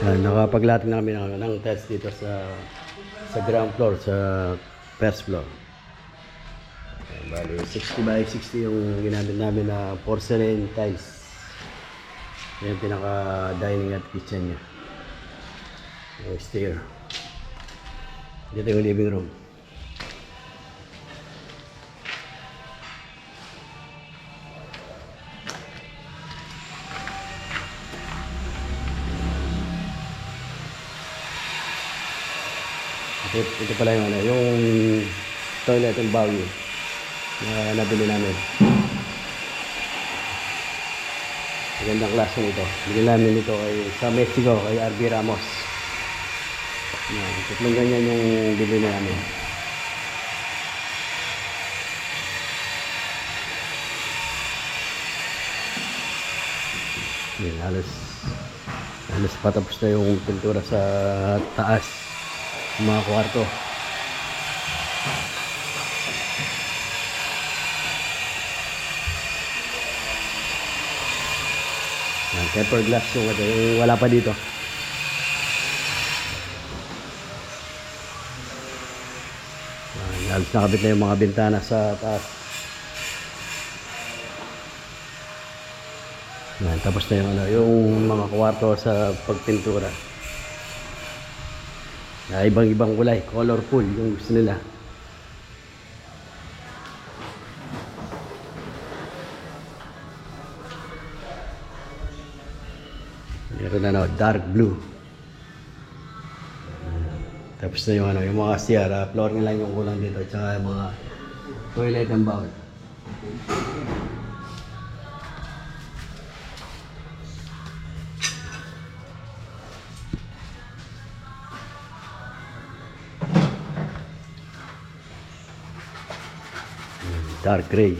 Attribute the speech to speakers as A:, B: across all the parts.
A: Yan, nakapaglating namin ng, ng test dito sa sa ground floor, sa first floor. Yan, bali, 60 by 60 yung ginamit namin na porcelain tiles. Yan yung pinaka-dining at kitchen niya. Yung stair. Dito yung living room. Ito, pala yung ano, yung toilet and bowl na nabili namin. Magandang klase nito. Bili namin ito kay, sa Mexico, kay RB Ramos. Yan, tatlong ganyan yung bili namin. Yan, halos, halos patapos na yung pintura sa taas mga kwarto. Yan, tempered glass yung, ano, yung wala pa dito. Yan, nakabit na yung mga bintana sa taas. Yan, tapos na yung, ano, yung mga kwarto sa pagpintura. Na ibang-ibang kulay, colorful yung gusto nila. Meron na dark blue. Tapos na yung ano, yung mga CR, ah, flooring lang yung kulang dito, tsaka yung mga toilet and bowl. Dark gray.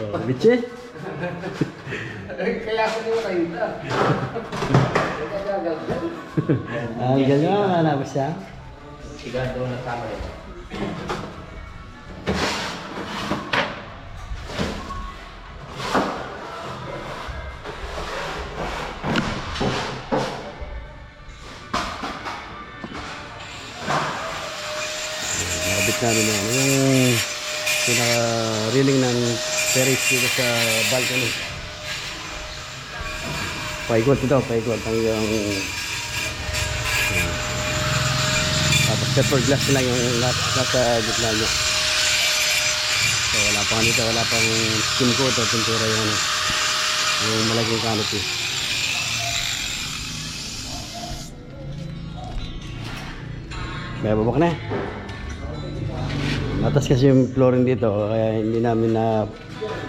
A: oh, Biche?
B: Kaya ako di kayo na.
A: Ah, ganyan, ano ba siya?
B: Sigado na tama yun.
A: Namin yan. Yung pinaka-reeling ng terrace dito sa balcony. Paikot ito, paikot hanggang Yan. tapos pepper glass lang yung nasa, gitna niya. So wala pang dito, wala pang skin coat o pintura yung ano, yung malaking canopy. May babak na. Matas kasi yung flooring dito kaya hindi namin na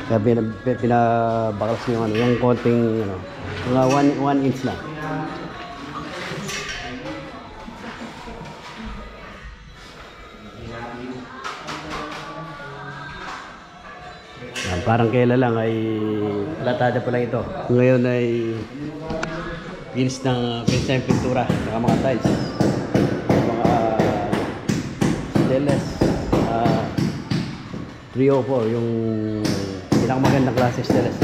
A: kaya pina- pi- pinabaklas yung ano, yung konting ano, mga 1 inch na. Yan, parang kailan lang ay latada pa lang ito. Ngayon ay pinis ng pinis na yung pintura saka mga tiles. Mga stainless 304 yung pinakamagandang klase stainless.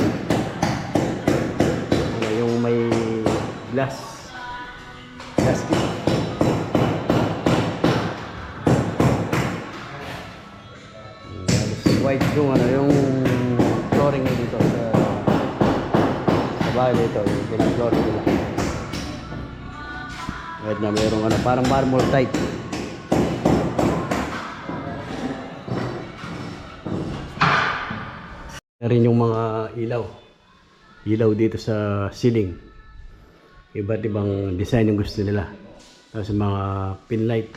A: Ano, yung may glass glass. Halos white yung ano yung flooring dito sa sa bahay dito yung pinag-flooring nila kahit na mayroong ano parang marble type na rin yung mga ilaw ilaw dito sa ceiling iba't ibang design yung gusto nila tapos mga pin light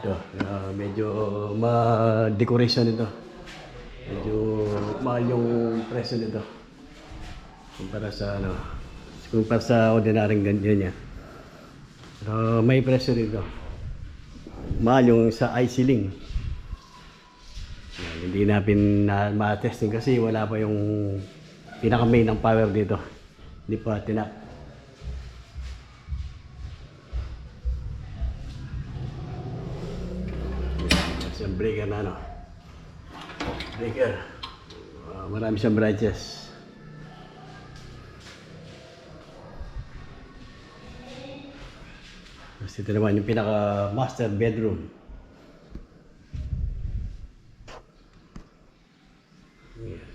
A: Ito, ah, medyo ma-decoration ito. Medyo mahal yung presyo nito. Kumpara sa ano, kumpara sa ordinaryong ganyan niya. Pero may presyo dito mahal yung sa IC-Link. Hindi natin na ma-testing kasi wala pa yung pinaka-main ng power dito. Hindi pa tinap. Siyang breaker na ano. Breaker. Uh, marami siyang branches. Tapos ito naman yung pinaka master bedroom.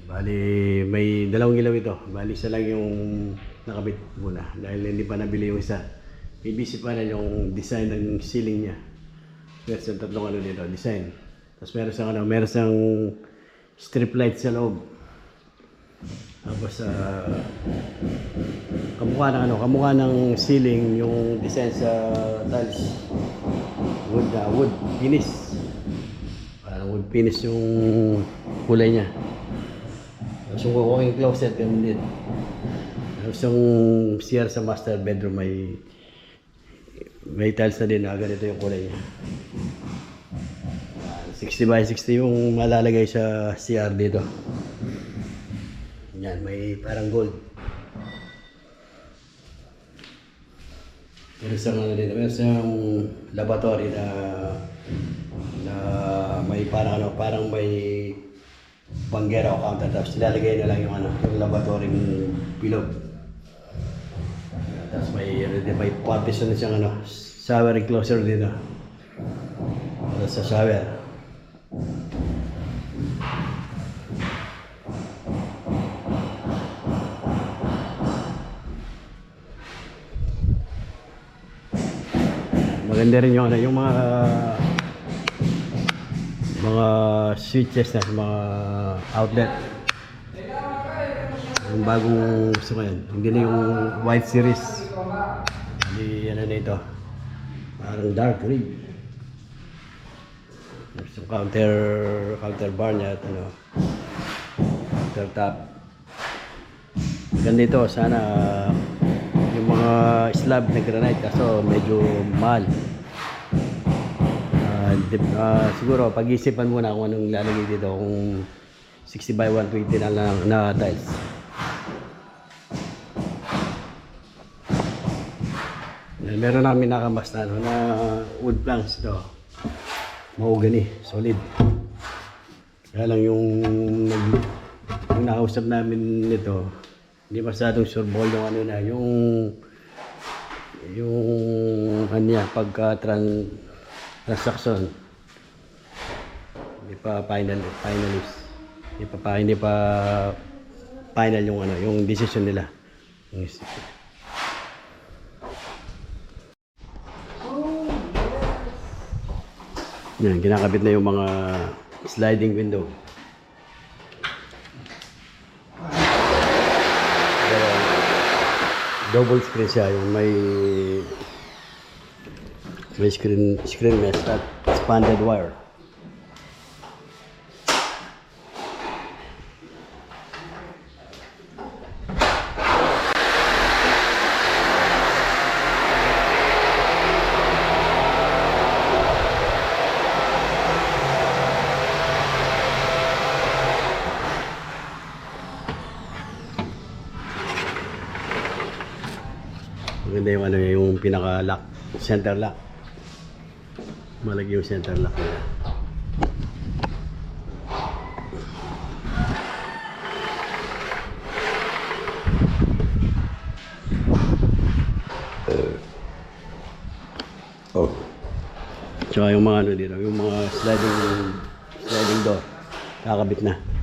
A: Bali, may dalawang ilaw ito. Bali, isa lang yung nakabit muna. Dahil hindi pa nabili yung isa. BBC pa na yung design ng ceiling niya. Meron siyang tatlong ano dito, design. Tapos meron siyang ano, meron siyang strip light sa loob. Tapos sa kamukha ng ano, kamukha ng ceiling yung design sa tiles. Wood, ah, wood finish. Parang wood finish yung kulay niya. Tapos yung walk-in closet, ganun din. Tapos yung CR sa master bedroom may may tiles na din na ganito yung kulay niya. Ah, 60 by 60 yung malalagay sa CR dito. Yan, may parang gold. Meron siyang ano dito, meron siyang laboratory na na may parang ano, parang may banggera o counter tapos nilalagay na lang yung ano, yung laboratory bilog. Tapos may may partition na siyang ano, shower enclosure dito. Para sa shower. Maganda rin yung ano, yung mga mga switches na mga outlet. Yung bagong gusto ko yan. Hindi na yung white series. Hindi ano na ito. Parang dark red. There's yung counter counter bar niya at ano counter top. Ganda ito. Sana yung mga slab na granite kaso medyo mahal. Ah, dip- ah, siguro pag-isipan muna kung anong lalagay dito kung 60 by 120 na lang na tiles. Yan, Meron namin nakambas na, ano, na wood planks ito. Mahogany, solid. Kaya lang yung, yung nakausap namin nito, hindi masyadong sure ball yung ano na, yung yung niya, pagka tran, transaction. Hindi pa final, finalist. Hindi pa, hindi pa final yung ano, yung decision nila. Yung Yan, kinakabit na yung mga sliding window. Pero, double screen siya, yung may may screen screen mesh at expanded wire. Maganda yung ano yung pinaka lock, center lock. Malagi yung center lock nila. Oh. Tsaka yung mga ano dito, yung mga sliding sliding door. Kakabit na.